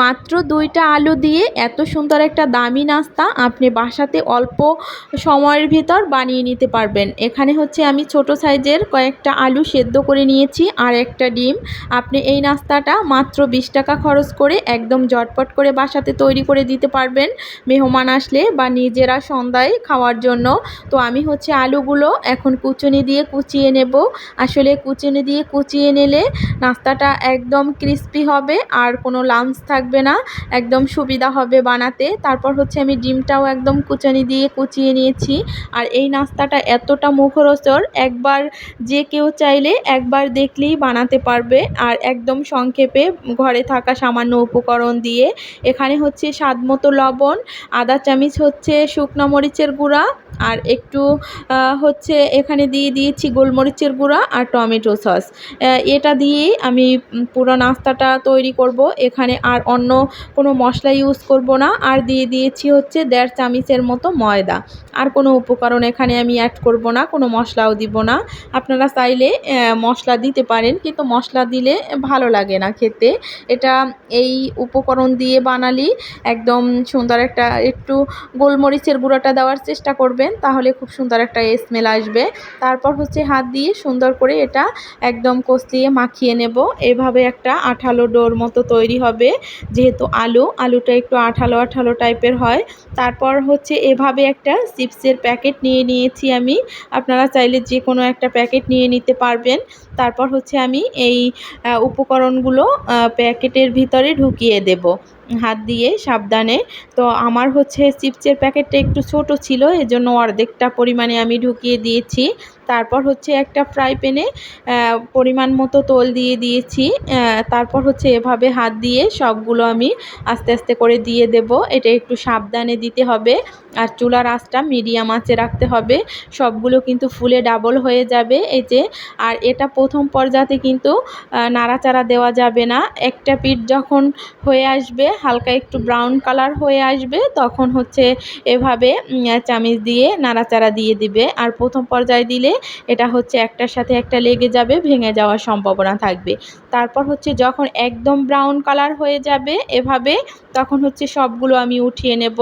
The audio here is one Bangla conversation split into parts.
মাত্র দুইটা আলু দিয়ে এত সুন্দর একটা দামি নাস্তা আপনি বাসাতে অল্প সময়ের ভিতর বানিয়ে নিতে পারবেন। এখানে হচ্ছে আমি ছোট সাইজের কয়েকটা আলু সেদ্ধ করে নিয়েছি আর একটা ডিম। আপনি এই নাস্তাটা মাত্র বিশ টাকা খরচ করে একদম জটপট করে বাসাতে তৈরি করে দিতে পারবেন মেহমান আসলে বা নিজেরা সন্ধ্যায় খাওয়ার জন্য। তো আমি হচ্ছে আলুগুলো এখন কুচুনি দিয়ে কুচিয়ে নেব। আসলে কুচুনি দিয়ে কুচিয়ে নিলে নাস্তাটা একদম ক্রিস্পি হবে আর কোনো লাঞ্চ থাকবে না, একদম সুবিধা হবে বানাতে। তারপর হচ্ছে আমি ডিমটাও একদম কুচানি দিয়ে কুচিয়ে নিয়েছি। আর এই নাস্তাটা এতটা মুখরোচর একবার যে কেউ চাইলে একবার দেখলেই বানাতে পারবে। আর একদম সংক্ষেপে ঘরে থাকা সামান্য উপকরণ দিয়ে। এখানে হচ্ছে স্বাদ মতো লবণ, আদা চামিচ হচ্ছে শুকনো মরিচের গুঁড়া আর একটু হচ্ছে এখানে দিয়ে দিয়েছি গোলমরিচের গুঁড়া আর টমেটো সস। এটা দিয়েই আমি পুরো নাস্তাটা তৈরি করব। এখানে আর অন্য কোনো মশলা ইউজ করব না। আর দিয়ে দিয়েছি হচ্ছে দেড় চামিচের মতো ময়দা। আর কোনো উপকরণ এখানে আমি অ্যাড করব না, কোনো মশলাও দিব না। আপনারা চাইলে মশলা দিতে পারেন, কিন্তু মশলা দিলে ভালো লাগে না খেতে। এটা এই উপকরণ দিয়ে বানালি একদম সুন্দর একটা একটু গোলমরিচের গুঁড়োটা দেওয়ার চেষ্টা করবেন। তাহলে খুব সুন্দর একটা স্মেল আসবে। তারপর হচ্ছে হাত দিয়ে সুন্দর করে এটা একদম কষলিয়ে মাখিয়ে নেব। এভাবে একটা আঠালো ডোর মতো তৈরি হবে, যেহেতু আলু, আলুটা একটু আঠালো আঠালো টাইপের হয়। তারপর হচ্ছে এভাবে একটা চিপসের প্যাকেট নিয়ে নিয়েছি আমি। আপনারা চাইলে যে কোনো একটা প্যাকেট নিয়ে নিতে পারবেন। তারপর হচ্ছে আমি এই উপকরণগুলো প্যাকেটের ভিতরে ঢুকিয়ে দেব, হাত দিয়ে সাবধানে। তো আমার হচ্ছে চিপসের প্যাকেটটা একটু ছোট ছিল, এজন্য অর্ধেকটা পরিমাণে আমি ঢুকিয়ে দিয়েছি। তারপর হচ্ছে একটা ফ্রাই প্যানে পরিমাণ মতো তোল দিয়ে দিয়েছি। তারপর হচ্ছে এভাবে হাত দিয়ে সবগুলো আমি আস্তে আস্তে করে দিয়ে দেব। এটা একটু সাবধানে দিতে হবে। আর চুলার আঁচটা মিডিয়াম আঁচে রাখতে হবে। সবগুলো কিন্তু ফুলে ডাবল হয়ে যাবে। এই যে, আর এটা প্রথম পর্যাতে কিন্তু নাড়াচাড়া দেওয়া যাবে না। একটা পিঠ যখন হয়ে আসবে, হালকা একটু ব্রাউন কালার হয়ে আসবে, তখন হচ্ছে এভাবে চামিচ দিয়ে নাড়াচাড়া দিয়ে দিবে। আর প্রথম পর্যায়ে দিলে এটা হচ্ছে একটার সাথে একটা লেগে যাবে, ভেঙে যাওয়ার সম্ভাবনা থাকবে। তারপর হচ্ছে যখন একদম ব্রাউন কালার হয়ে যাবে এভাবে, তখন হচ্ছে সবগুলো আমি উঠিয়ে নেব।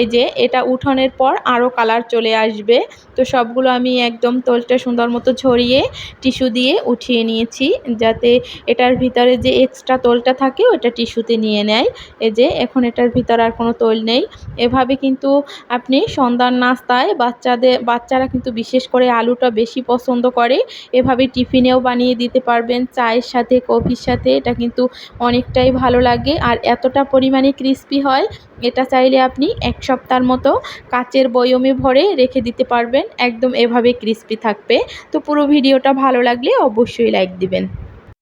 এই যে এটা উঠানোর পর আরও কালার চলে আসবে। তো সবগুলো আমি একদম তোলটা সুন্দর মতো ছড়িয়ে টিস্যু দিয়ে উঠিয়ে নিয়েছি, যাতে এটার ভিতরে যে এক্সট্রা তোলটা থাকে ওটা টিস্যুতে নিয়ে নেয়। এই যে এখন এটার ভিতর আর কোনো তোল নেই। এভাবে কিন্তু আপনি সন্ধ্যার নাস্তায় বাচ্চাদের, বাচ্চারা কিন্তু বিশেষ করে আলুটা বেশি পছন্দ করে। এভাবে টিফিনেও বানিয়ে দিতে পারবেন, চায়ের সাথে, কফির সাথে, এটা কিন্তু অনেকটাই ভালো লাগে। আর এতটা পরিমাণে ক্রিস্পি হয়, এটা চাইলে আপনি এক সপ্তাহের মতো কাচের বয়মে ভরে রেখে দিতে পারবেন। একদম এভাবে ক্রিস্পি থাকবে। তো পুরো ভিডিওটা ভালো লাগলে অবশ্যই লাইক দিবেন।